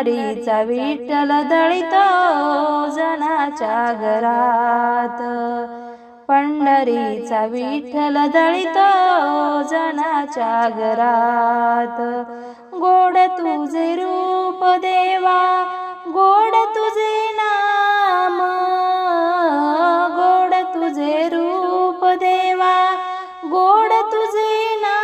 नरीचा विठ्ठल दळितो जनाच्या घरात. पंढरीचा विठ्ठल दळितो जनाच्या घरात. गोड तुझे रूप देवा गोड तुझे नाम. गोड तुझे रूप देवा गोड तुझे नाम.